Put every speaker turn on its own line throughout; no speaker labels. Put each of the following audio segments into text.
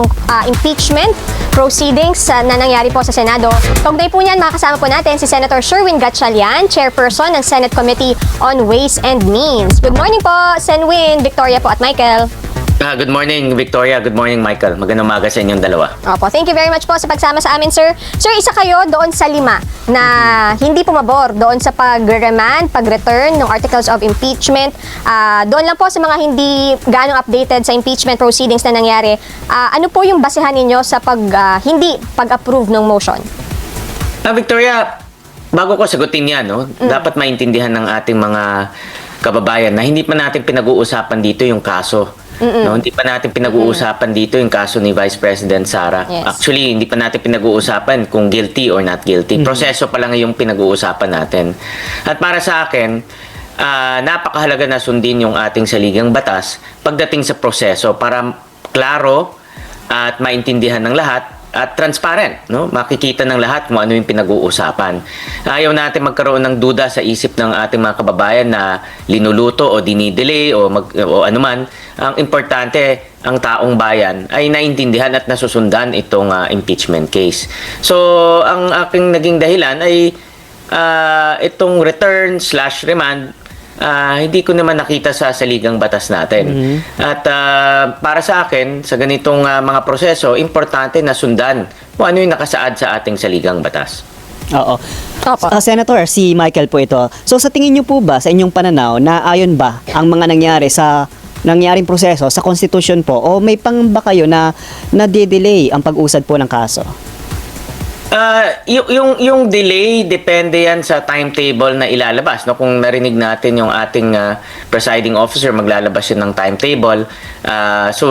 itong ah, impeachment proceedings ah, na nangyari po sa Senado. Kaugnay po niyan, makasama po natin si Senator Sherwin Gatchalian, Chairperson ng Senate Committee on Ways and Means. Good morning po, Senwin, Victoria po at Michael.
Ah, good morning, Victoria. Good morning, Michael. Magandang umaga sa inyong dalawa.
Opo, thank you very much po sa pagsama sa amin, sir. Sir, isa kayo doon sa lima na hindi pumabor doon sa pag-remand, pag-return ng articles of impeachment. Ah, doon lang po sa mga hindi ganong updated sa impeachment proceedings na nangyari. Ah, ano po yung basehan ninyo sa pag ah, hindi pag-approve ng motion?
Ah, Victoria, bago ko sagutin yan, no, dapat maintindihan ng ating mga kababayan na hindi pa natin pinag-uusapan dito yung kaso. No, hindi pa natin pinag-uusapan dito yung kaso ni Vice President Sara.
Yes.
Actually, hindi pa natin pinag-uusapan kung guilty or not guilty. Proseso pa lang yung pinag-uusapan natin. At para sa akin, ah, napakahalaga na sundin yung ating saligang batas pagdating sa proseso para klaro at maintindihan ng lahat at transparent, no? Makikita ng lahat kung ano yung pinag-uusapan. Ayaw natin magkaroon ng duda sa isip ng ating mga kababayan na linuluto o dinidelay o, mag, o anuman. Ang importante, ang taong bayan ay naintindihan at nasusundan itong ah, impeachment case. So, ang aking naging dahilan ay ah, itong return slash remand Ah, hindi ko naman nakita sa saligang batas natin. At ah, para sa akin, sa ganitong ah, mga proseso, importante na sundan kung ano yung nakasaad sa ating saligang batas.
Oo.
Opo.
Ah, Senator, si Michael po ito. So sa tingin niyo po ba, sa inyong pananaw, na ayon ba ang mga nangyari sa nangyaring proseso sa Constitution po o may pangamba kayo na na-delay ang pag-usad po ng kaso?
Ah, yung, yung yung delay depende yan sa timetable na ilalabas no? Kung narinig natin yung ating ah, presiding officer maglalabas yun ng timetable. Ah, so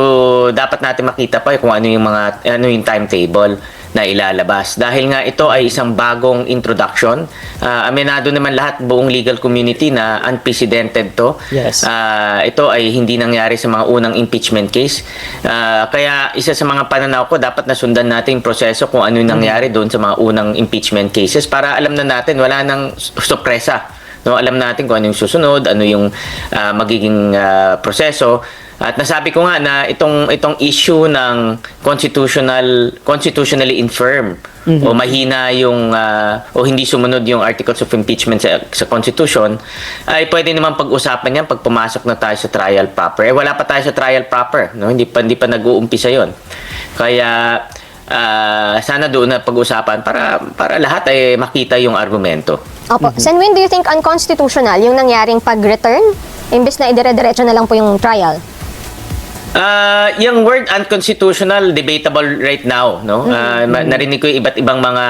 dapat natin makita pa kung ano yung mga ano yung timetable na ilalabas dahil nga ito ay isang bagong introduction Ah, aminado naman lahat buong legal community na unprecedented to
Yes.
Ah, ito ay hindi nangyari sa mga unang impeachment case. Ah, kaya isa sa mga pananaw ko, dapat nasundan natin yung proseso kung ano yung nangyari doon sa mga unang impeachment cases para alam na natin, wala nang sorpresa. No, alam natin kung ano yung susunod, ano yung ah, magiging ah, proseso. At nasabi ko nga na itong itong issue ng constitutional constitutionally infirm o mahina yung ah, o hindi sumunod yung articles of impeachment sa, sa constitution ay pwede naman pag-usapan yan pag pumasok na tayo sa trial proper. Eh wala pa tayo sa trial proper, no? Hindi pa hindi pa nag-uumpisa 'yon. Kaya ah, sana doon na pag-usapan para para lahat ay makita yung argumento.
Opo. Senwin, do you think unconstitutional yung nangyaring pag-return? Imbes na idire-diretso na lang po yung trial.
Ah, yung word unconstitutional debatable right now, no? Ah, ma- narinig ko yung iba't ibang mga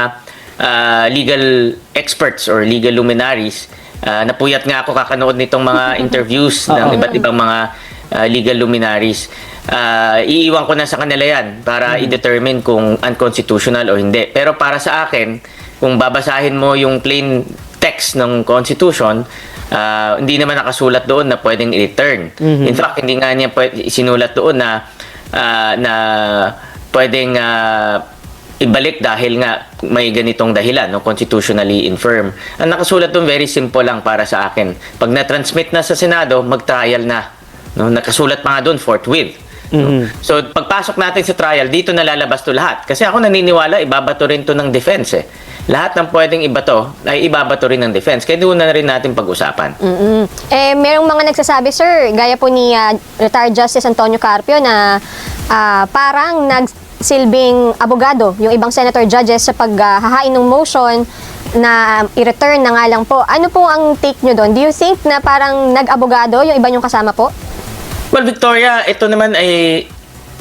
ah, legal experts or legal luminaries. Ah, napuyat nga ako kakanood nitong mga interviews ng iba't ibang mga ah, legal luminaries. Ah, iiwan ko na sa kanila yan para i-determine kung unconstitutional o hindi. Pero para sa akin, kung babasahin mo yung plain text ng Constitution, ah, hindi naman nakasulat doon na pwedeng i-return. In fact, hindi nga niya pwede, sinulat doon na ah, na pwedeng ah, ibalik dahil nga may ganitong dahilan, no, constitutionally infirm. Ang nakasulat doon very simple lang para sa akin. Pag na-transmit na sa Senado, mag-trial na. No, nakasulat pa nga doon forthwith. No? So, pagpasok natin sa trial, dito nalalabas to lahat. Kasi ako naniniwala, ibabato rin to ng defense eh. Lahat ng pwedeng ibato ay ibabato rin ng defense. Kaya doon na rin natin pag-usapan.
Mm-mm. Eh, merong mga nagsasabi, sir, gaya po ni ah, retired Justice Antonio Carpio na ah, parang nagsilbing abogado yung ibang senator judges sa paghahain ng motion na i-return na nga lang po. Ano po ang take nyo doon? Do you think na parang nag-abogado yung iba yung kasama po?
Well, Victoria, ito naman ay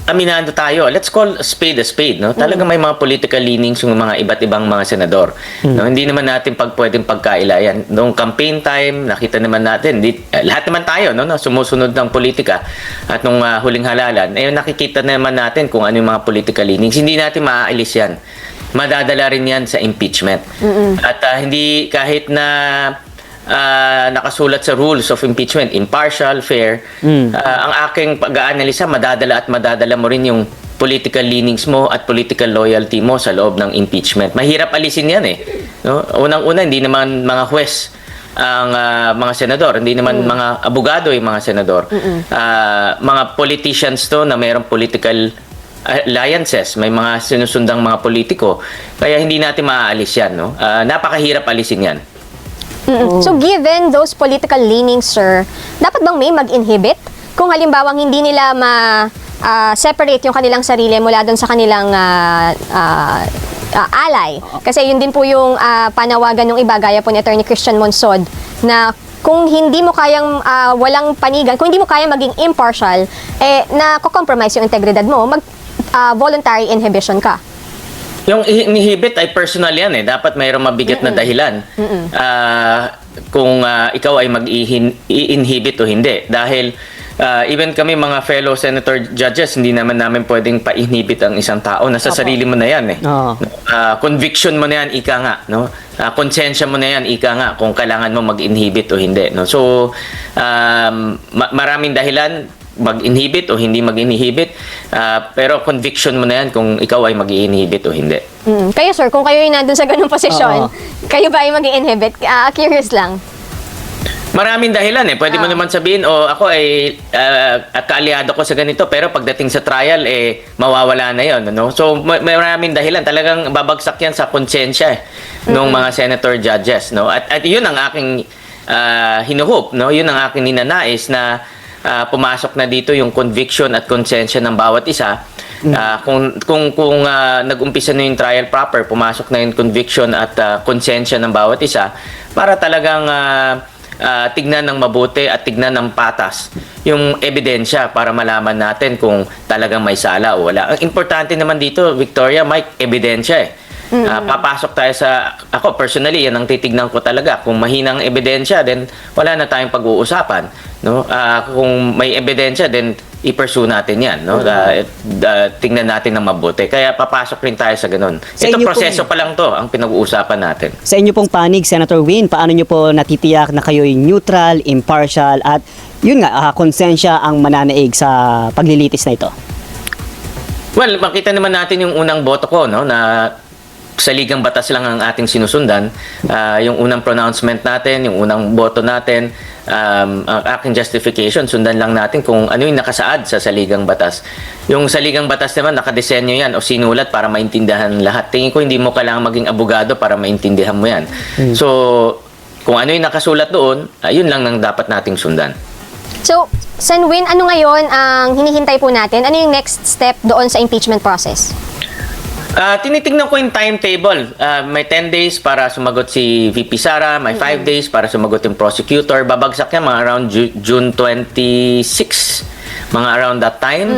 aminado tayo. Let's call a spade a spade, no? Talagang may mga political leanings yung mga iba't ibang mga senador. No, hindi naman natin pag pwedeng pagkailayan. Noong campaign time, nakita naman natin, di, eh, lahat naman tayo, no, no, sumusunod ng politika. At nung ah, huling halalan, eh nakikita naman natin kung ano yung mga political leanings. Hindi natin maaalis 'yan. Madadala rin 'yan sa impeachment. At ah, hindi kahit na ah, nakasulat sa rules of impeachment, impartial, fair. Ah, ang aking pag-aanalisa, madadala at madadala mo rin yung political leanings mo at political loyalty mo sa loob ng impeachment. Mahirap alisin yan eh. No? Unang-una, hindi naman mga huwes ang ah, mga senador, hindi naman mga abogado yung mga senador. Ah, mga politicians to na mayroong political alliances, may mga sinusundang mga politiko. Kaya hindi natin maaalis yan. No? Ah, napakahirap alisin yan.
Mm-mm. So given those political leanings, sir, dapat bang may mag-inhibit? Kung halimbawa hindi nila ma ah, separate yung kanilang sarili mula doon sa kanilang ah, ah, ah, ally. Kasi yun din po yung ah, panawagan ng iba, gaya po ni Attorney Christian Monsod, na kung hindi mo kayang ah, walang panigan, kung hindi mo kayang maging impartial, eh, na compromise yung integridad mo, mag ah, voluntary inhibition ka.
Yung i- inhibit ay personal yan eh. Dapat mayroong mabigat na dahilan Ah, kung ah, ikaw ay mag-inhibit o hindi. Dahil ah, even kami mga fellow senator judges, hindi naman namin pwedeng pa-inhibit ang isang tao. Nasa sarili mo na yan eh.
Oo.
Ah, conviction mo na yan, ika nga. No? Ah, konsensya mo na yan, ika nga, kung kailangan mo mag-inhibit o hindi. No? So, um, ma- maraming dahilan mag-inhibit o hindi mag-inhibit. Ah, pero conviction mo na yan kung ikaw ay mag-inhibit o hindi.
Mm. Kayo, sir, kung kayo yung nandun sa ganung posisyon,
Oo.
kayo ba ay mag-inhibit? Ah, curious lang.
Maraming dahilan eh. Pwede mo
Ah.
naman sabihin, o ako ay uh, kaalyado ko sa ganito, pero pagdating sa trial, eh, mawawala na yon ano? So, ma- maraming dahilan. Talagang babagsak yan sa konsensya eh, ng mga senator judges. No? At, at yun ang aking uh, hinuhope. No? Yun ang aking ninanais na ah, pumasok na dito yung conviction at konsensya ng bawat isa. Ah, kung kung kung ah, nag-umpisa na yung trial proper, pumasok na yung conviction at ah, konsensya ng bawat isa para talagang ah, ah, tignan ng mabuti at tignan ng patas yung ebidensya para malaman natin kung talagang may sala o wala. Ang importante naman dito, Victoria, Mike, ebidensya eh. Ah, papasok tayo sa ako personally yan ang titignan ko talaga. Kung mahinang ebidensya then wala na tayong pag-uusapan no? Ah, kung may ebidensya then i-pursue natin yan no? Ah, ah, tingnan natin ng mabuti. Kaya papasok rin tayo sa ganun.
Sa
ito proseso
pong-
pa lang to ang pinag-uusapan natin.
Sa inyo pong panig, Senator Win, paano nyo po natitiyak na kayo'y neutral, impartial, at yun nga, ah, konsensya ang mananaig sa paglilitis na ito?
Well, makita naman natin yung unang boto ko, no, na sa ligang batas lang ang ating sinusundan. Ah, yung unang pronouncement natin, yung unang boto natin, um, ang aking justification, sundan lang natin kung ano yung nakasaad sa saligang batas. Yung saligang batas naman, nakadesenyo yan o sinulat para maintindihan lahat. Tingin ko hindi mo kailangan maging abogado para maintindihan mo yan. So, kung ano yung nakasulat doon, ah, yun lang nang dapat nating sundan.
So, Senwin, ano ngayon ang hinihintay po natin? Ano yung next step doon sa impeachment process?
Ah, tinitingnan ko yung timetable. Ah, may 10 days para sumagot si VP Sara, may 5 days para sumagot yung prosecutor. Babagsak yan mga around Ju- June 26, mga around that time.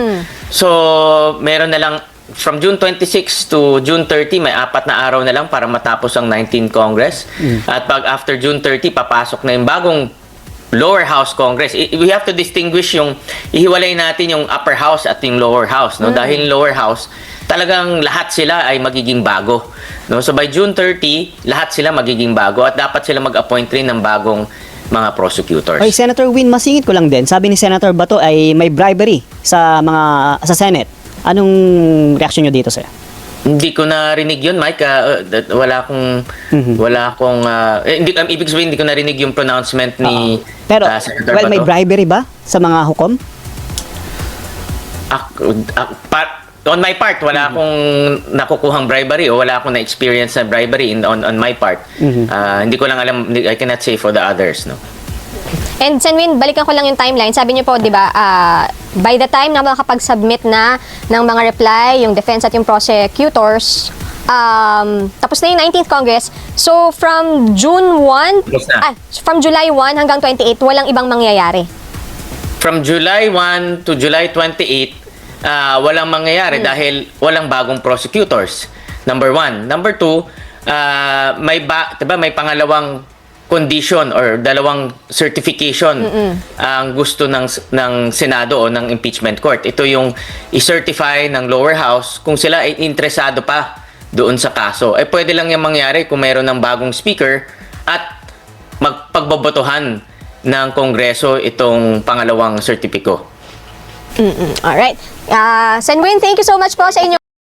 So, meron na lang from June 26 to June 30, may apat na araw na lang para matapos ang 19th Congress. At pag after June 30, papasok na yung bagong lower house congress I- we have to distinguish yung ihiwalay natin yung upper house at yung lower house no dahil yung lower house talagang lahat sila ay magiging bago no so by June 30 lahat sila magiging bago at dapat sila mag-appoint rin ng bagong mga prosecutors
Oy, Senator Win, masingit ko lang din. Sabi ni Senator Bato ay may bribery sa mga sa Senate. Anong reaction nyo dito, sir?
Hindi ko narinig yun Mike Ah, uh, that- wala akong
Mhm.
wala akong ah, eh, hindi um, ibig sabihin hindi ko narinig yung pronouncement ni
Pero,
ah, Senator
well, may
Bato.
bribery ba sa mga hukom?
Ak- ak- pa- on my part, wala akong nakukuhang bribery o wala akong na-experience na bribery in, on, on my part. Ah, hindi ko lang alam, I cannot say for the others. No?
And Senwin, balikan ko lang yung timeline. Sabi niyo po, di ba, ah, by the time na makakapag-submit na ng mga reply, yung defense at yung prosecutors, um, tapos na yung 19th Congress. So, from June 1,
Tapos na.
ah, from July 1 hanggang 28, walang ibang mangyayari.
From July 1 to July 28, ah, walang mangyayari dahil walang bagong prosecutors. Number one. Number two, ah, may, ba, diba, may pangalawang condition or dalawang certification ang gusto ng ng Senado o ng impeachment court. Ito yung i-certify ng lower house kung sila ay interesado pa doon sa kaso. Eh pwede lang yung mangyari kung mayroon ng bagong speaker at magpagbobotohan ng Kongreso itong pangalawang sertipiko.
Alright. Uh, Senwin, thank you so much po sa inyo